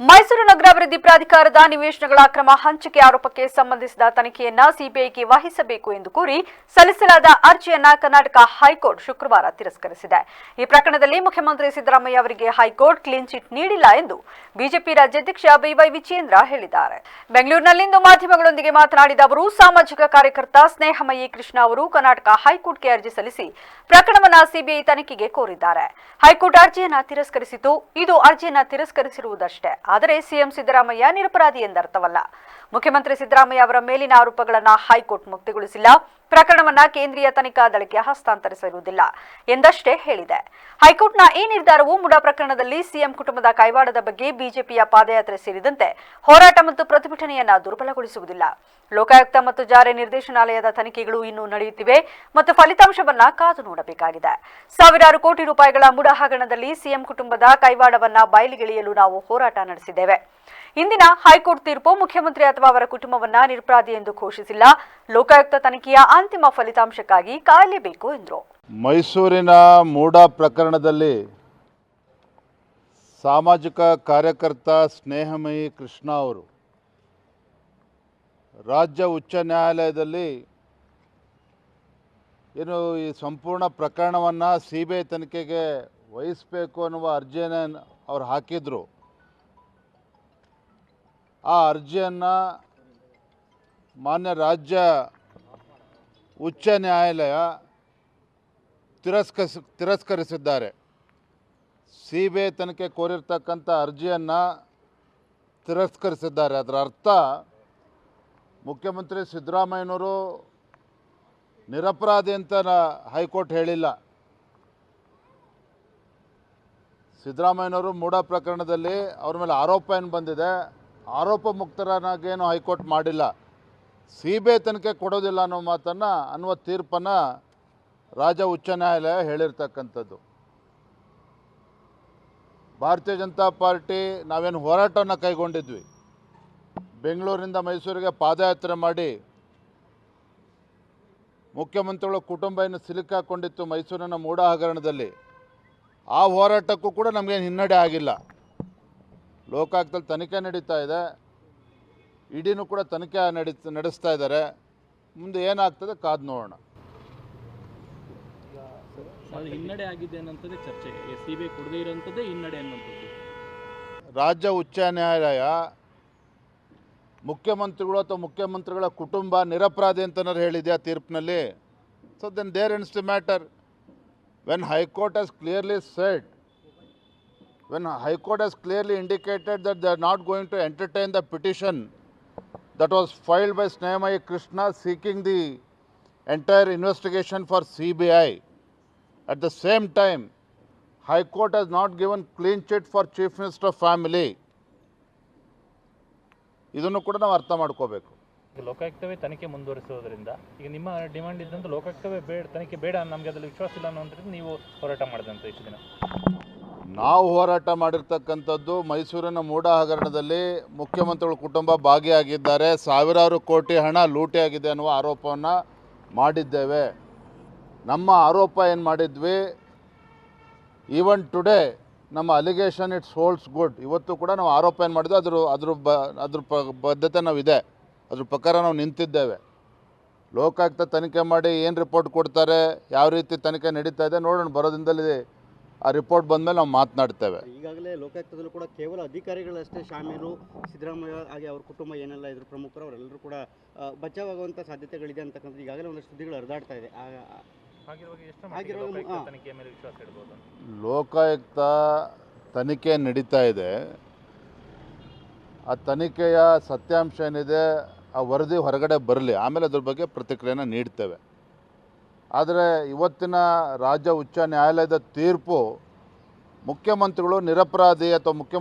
ಮೈಸೂರು ನಗರಾಭಿವೃದ್ಧಿ ಪ್ರಾಧಿಕಾರದ ನಿವೇಶನಗಳ ಅಕ್ರಮ ಹಂಚಿಕೆ ಆರೋಪಕ್ಕೆ ಸಂಬಂಧಿಸಿದ ತನಿಖೆಯನ್ನ ಸಿಬಿಐಗೆ ವಹಿಸಬೇಕು ಎಂದು ಕೋರಿ ಸಲ್ಲಿಸಲಾದ ಅರ್ಜಿಯನ್ನ ಕರ್ನಾಟಕ ಹೈಕೋರ್ಟ್ ಶುಕ್ರವಾರ ತಿರಸ್ಕರಿಸಿದೆ. ಈ ಪ್ರಕರಣದಲ್ಲಿ ಮುಖ್ಯಮಂತ್ರಿ ಸಿದ್ದರಾಮಯ್ಯ ಅವರಿಗೆ ಹೈಕೋರ್ಟ್ ಕ್ಲೀನ್ ಚಿಟ್ ನೀಡಿಲ್ಲ ಎಂದು ಬಿಜೆಪಿ ರಾಜ್ಯಾಧ್ಯಕ್ಷ ಬಿವೈ ವಿಜೇಂದ್ರ ಹೇಳಿದ್ದಾರೆ. ಬೆಂಗಳೂರಿನಲ್ಲಿಂದು ಮಾಧ್ಯಮಗಳೊಂದಿಗೆ ಮಾತನಾಡಿದ ಅವರು, ಸಾಮಾಜಿಕ ಕಾರ್ಯಕರ್ತ ಸ್ನೇಹಮಯಿ ಕೃಷ್ಣ ಅವರು ಕರ್ನಾಟಕ ಹೈಕೋರ್ಟ್ಗೆ ಅರ್ಜಿ ಸಲ್ಲಿಸಿ ಪ್ರಕರಣವನ್ನು ಸಿಬಿಐ ತನಿಖೆಗೆ ಕೋರಿದ್ದಾರೆ. ಹೈಕೋರ್ಟ್ ಅರ್ಜಿಯನ್ನ ತಿರಸ್ಕರಿಸಿತು. ಇದು ಅರ್ಜಿಯನ್ನು ತಿರಸ್ಕರಿಸಿರುವುದಷ್ಟೇ. ಆದರೆ ಸಿಎಂ ಸಿದ್ದರಾಮಯ್ಯ ನಿರಪರಾಧಿ ಎಂದರ್ಥವಲ್ಲ. ಮುಖ್ಯಮಂತ್ರಿ ಸಿದ್ದರಾಮಯ್ಯ ಅವರ ಮೇಲಿನ ಆರೋಪಗಳನ್ನು ಹೈಕೋರ್ಟ್ ಮುಕ್ತಿಗೊಳಿಸಿಲ್ಲ. ಪ್ರಕರಣವನ್ನ ಕೇಂದ್ರೀಯ ತನಿಖಾ ದಳಕ್ಕೆ ಹಸ್ತಾಂತರಿಸಿರುವುದಿಲ್ಲ ಎಂದಷ್ಟೇ ಹೇಳಿದೆ. ಹೈಕೋರ್ಟ್ನ ಈ ನಿರ್ಧಾರವು ಮುಡಾ ಪ್ರಕರಣದಲ್ಲಿ ಸಿಎಂ ಕುಟುಂಬದ ಕೈವಾಡದ ಬಗ್ಗೆ ಬಿಜೆಪಿಯ ಪಾದಯಾತ್ರೆ ಸೇರಿದಂತೆ ಹೋರಾಟ ಮತ್ತು ಪ್ರತಿಭಟನೆಯನ್ನ ದುರ್ಬಲಗೊಳಿಸುವುದಿಲ್ಲ. ಲೋಕಾಯುಕ್ತ ಮತ್ತು ಜಾರಿ ನಿರ್ದೇಶನಾಲಯದ ತನಿಖೆಗಳು ಇನ್ನೂ ನಡೆಯುತ್ತಿವೆ ಮತ್ತು ಫಲಿತಾಂಶವನ್ನ ಕಾದು ನೋಡಬೇಕಾಗಿದೆ. ಸಾವಿರಾರು ಕೋಟಿ ರೂಪಾಯಿಗಳ ಮುಡಾ ಹಗರಣದಲ್ಲಿ ಸಿಎಂ ಕುಟುಂಬದ ಕೈವಾಡವನ್ನ ಬಯಲಿಗೆಳೆಯಲು ನಾವು ಹೋರಾಟ ನಡೆಸಿದ್ದೇವೆ. ಇಂದಿನ ಹೈಕೋರ್ಟ್ ತೀರ್ಪು ಮುಖ್ಯಮಂತ್ರಿ ಅಥವಾ ಅವರ ಕುಟುಂಬವನ್ನ ನಿರ್ಪರಾಧಿ ಎಂದು ಘೋಷಿಸಿಲ್ಲ. ಲೋಕಾಯುಕ್ತ ತನಿಖೆಯ ಅಂತಿಮ ಫಲಿತಾಂಶಕ್ಕಾಗಿ ಕಾಯಲೇಬೇಕು ಎಂದರು. ಮೈಸೂರಿನ ಮೂಡ ಪ್ರಕರಣದಲ್ಲಿ ಸಾಮಾಜಿಕ ಕಾರ್ಯಕರ್ತ ಸ್ನೇಹಮಯಿ ಕೃಷ್ಣ ಅವರು ರಾಜ್ಯ ಉಚ್ಚ ನ್ಯಾಯಾಲಯದಲ್ಲಿ ಏನು ಈ ಸಂಪೂರ್ಣ ಪ್ರಕರಣವನ್ನು ಸಿ ಬಿ ಐ ತನಿಖೆಗೆ ವಹಿಸಬೇಕು ಅನ್ನುವ ಅರ್ಜಿಯನ್ನು ಅವ್ರು ಹಾಕಿದರು. ಆ ಅರ್ಜಿಯನ್ನು ಮಾನ್ಯ ರಾಜ್ಯ ಉಚ್ಚ ನ್ಯಾಯಾಲಯ ತಿರಸ್ಕರಿಸಿ, ತಿರಸ್ಕರಿಸಿದ್ದಾರೆ. ಸಿ ಬಿ ಐ ತನಿಖೆ ಕೋರಿರ್ತಕ್ಕಂಥ ಅರ್ಜಿಯನ್ನು ತಿರಸ್ಕರಿಸಿದ್ದಾರೆ. ಅದರ ಅರ್ಥ ಮುಖ್ಯಮಂತ್ರಿ ಸಿದ್ದರಾಮಯ್ಯನವರು ನಿರಪರಾಧಿ ಅಂತ ಹೈಕೋರ್ಟ್ ಹೇಳಿಲ್ಲ. ಸಿದ್ದರಾಮಯ್ಯನವರು ಮೂಡ ಪ್ರಕರಣದಲ್ಲಿ ಅವ್ರ ಮೇಲೆ ಆರೋಪ ಏನು ಬಂದಿದೆ? ಆರೋಪ ಮುಕ್ತರನಾಗೇನು ಹೈಕೋರ್ಟ್ ಮಾಡಿಲ್ಲ. ಸಿ ಬಿ ಐ ತನಿಖೆ ಕೊಡೋದಿಲ್ಲ ಅನ್ನೋ ಮಾತನ್ನು ಅನ್ನುವ ತೀರ್ಪನ್ನು ರಾಜ್ಯ ಉಚ್ಚ ನ್ಯಾಯಾಲಯ ಹೇಳಿರ್ತಕ್ಕಂಥದ್ದು. ಭಾರತೀಯ ಜನತಾ ಪಾರ್ಟಿ ನಾವೇನು ಹೋರಾಟವನ್ನು ಕೈಗೊಂಡಿದ್ವಿ. ಬೆಂಗಳೂರಿನಿಂದ ಮೈಸೂರಿಗೆ ಪಾದಯಾತ್ರೆ ಮಾಡಿ ಮುಖ್ಯಮಂತ್ರಿಗಳ ಕುಟುಂಬ ಏನು ಸಿಲುಕಾಕೊಂಡಿತ್ತು ಮೈಸೂರಿನ ಮೂಡ ಹಗರಣದಲ್ಲಿ ಆ ಹೋರಾಟಕ್ಕೂ ಕೂಡ ನಮಗೇನು ಹಿನ್ನಡೆ ಆಗಿಲ್ಲ. ಲೋಕಾಯುಕ್ತದಲ್ಲಿ ತನಿಖೆ ನಡೀತಾ ಇದೆ. ಇಡಿನೂ ಕೂಡ ತನಿಖೆ ನಡಿ ನಡೆಸ್ತಾ ಇದ್ದಾರೆ. ಮುಂದೆ ಏನಾಗ್ತದೆ ಕಾದು ನೋಡೋಣ. ಹಿನ್ನಡೆ ಆಗಿದೆ ಅನ್ನೋಂಥದ್ದೇ ಚರ್ಚೆ. ಸಿ ಬಿ ಐ ಕೊಡದೇ ಇರೋಂಥದ್ದೇ ಹಿನ್ನಡೆ ಅನ್ನೋಂಥದ್ದು. ರಾಜ್ಯ ಉಚ್ಚ ನ್ಯಾಯಾಲಯ ಮುಖ್ಯಮಂತ್ರಿಗಳು ಅಥವಾ ಮುಖ್ಯಮಂತ್ರಿಗಳ ಕುಟುಂಬ ನಿರಪರಾಧಿ ಅಂತನಾರು ಹೇಳಿದೆಯಾ ತೀರ್ಪಿನಲ್ಲಿ? So then there is the matter when high court has clearly said when high court has clearly indicated that they are not going to entertain the petition that was filed by Snehamayi Krishna seeking the entire investigation for CBI. At the same time, High Court has not given clean chit for Chief Minister family. ಇದನ್ನು ಕೂಡ ನಾವು ಅರ್ಥ ಮಾಡ್ಕೋಬೇಕು ಲೋಕಾಯುಕ್ತವೇ ತನಿಖೆ ಮುಂದುವರಿಸೋದ್ರಿಂದ ಈಗ ನಿಮ್ಮ demand ಇದ್ದಂತ ಲೋಕಾಯುಕ್ತವೇ ಬೇಡ ತನಿಖೆ ಬೇಡ ನಮಗೆ ಅದ್ರಲ್ಲಿ ವಿಶ್ವಾಸ ಇಲ್ಲ ಅನ್ನೋದ್ರಿಂದ ನೀವು ಹೋರಾಟ ಮಾಡಿದಂತ ನಾವು ಹೋರಾಟ ಮಾಡಿರ್ತಕ್ಕಂಥದ್ದು ಮೈಸೂರಿನ ಮೂಡ ಹಗರಣದಲ್ಲಿ ಮುಖ್ಯಮಂತ್ರಿಗಳ ಕುಟುಂಬ ಭಾಗಿಯಾಗಿದ್ದಾರೆ. ಸಾವಿರಾರು ಕೋಟಿ ಹಣ ಲೂಟಿಯಾಗಿದೆ ಅನ್ನುವ ಆರೋಪವನ್ನು ಮಾಡಿದ್ದೇವೆ. ನಮ್ಮ ಆರೋಪ ಏನು ಮಾಡಿದ್ವಿ? ಈವನ್ ಟುಡೇ ನಮ್ಮ ಅಲಿಗೇಷನ್ ಇಟ್ಸ್ ಹೋಲ್ಡ್ಸ್ ಗುಡ್. ಇವತ್ತು ಕೂಡ ನಾವು ಆರೋಪ ಏನು ಮಾಡಿದ್ವಿ? ಅದ್ರ ಅದ್ರ ಬ, ಅದ್ರ ಪ, ಬದ್ಧತೆ ನಾವಿದೆ. ಅದ್ರ ಪ್ರಕಾರ ನಾವು ನಿಂತಿದ್ದೇವೆ. ಲೋಕಾಯುಕ್ತ ತನಿಖೆ ಮಾಡಿ ಏನು ರಿಪೋರ್ಟ್ ಕೊಡ್ತಾರೆ? ಯಾವ ರೀತಿ ತನಿಖೆ ನಡೀತಾ ಇದೆ? ನೋಡೋಣ. ಬರೋ ದಿನದಲ್ಲಿ ಆ ರಿಪೋರ್ಟ್ ಬಂದಮೇಲೆ ನಾವು ಮಾತನಾಡ್ತೇವೆ. ಈಗಾಗಲೇ ಲೋಕಾಯುಕ್ತದಲ್ಲೂ ಕೂಡ ಕೇವಲ ಅಧಿಕಾರಿಗಳಷ್ಟೇ ಶಾಮೀಲು ಸಿದ್ದರಾಮಯ್ಯ ಹಾಗೆ ಅವ್ರ ಕುಟುಂಬ ಏನೆಲ್ಲ ಇದ್ರ ಪ್ರಮುಖರು ಅವರೆಲ್ಲರೂ ಕೂಡ ಬಚಾವಾಗುವಂಥ ಸಾಧ್ಯತೆಗಳಿದೆ ಅಂತಕ್ಕಂಥದ್ದು ಈಗಾಗಲೇ ಒಂದಷ್ಟು ಸುದ್ದಿಗಳು ಹರಿದಾಡ್ತಾ ಇದೆ. ಲೋಕಾಯುಕ್ತ ತನಿಖೆ ನಡೀತಾ ಇದೆ. ಆ ತನಿಖೆಯ ಸತ್ಯಾಂಶ ಏನಿದೆ ಆ ವರದಿ ಹೊರಗಡೆ ಬರಲಿ. ಆಮೇಲೆ ಅದ್ರ ಬಗ್ಗೆ ಪ್ರತಿಕ್ರಿಯೆನ ನೀಡ್ತೇವೆ. ಆದರೆ ಇವತ್ತಿನ ರಾಜ್ಯ ಉಚ್ಚ ನ್ಯಾಯಾಲಯದ ತೀರ್ಪು ಮುಖ್ಯಮಂತ್ರಿಗಳು ನಿರಪರಾಧಿ ಅಥವಾ ಮುಖ್ಯಮಂತ್ರಿ